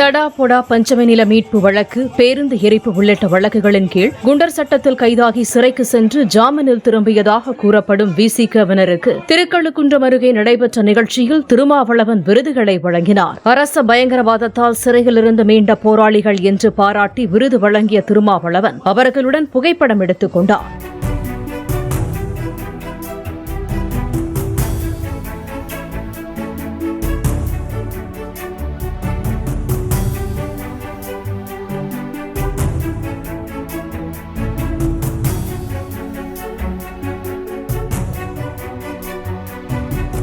தடா பொடா பஞ்சமி நில மீட்பு வழக்கு பேருந்து எரிப்பு உள்ளிட்ட வழக்குகளின் கீழ் குண்டர் சட்டத்தில் கைதாகி சிறைக்கு சென்று ஜாமீனில் திரும்பியதாக கூறப்படும் விசிகவினருக்கு திருக்கழுக்குன்றம் அருகே நடைபெற்ற நிகழ்ச்சியில் திருமாவளவன் விருதுகளை வழங்கினார். அரச பயங்கரவாதத்தால் சிறையில் இருந்து மீண்ட போராளிகள் என்று பாராட்டி விருது வழங்கிய திருமாவளவன் அவர்களுடன் புகைப்படம் எடுத்துக் கொண்டார்.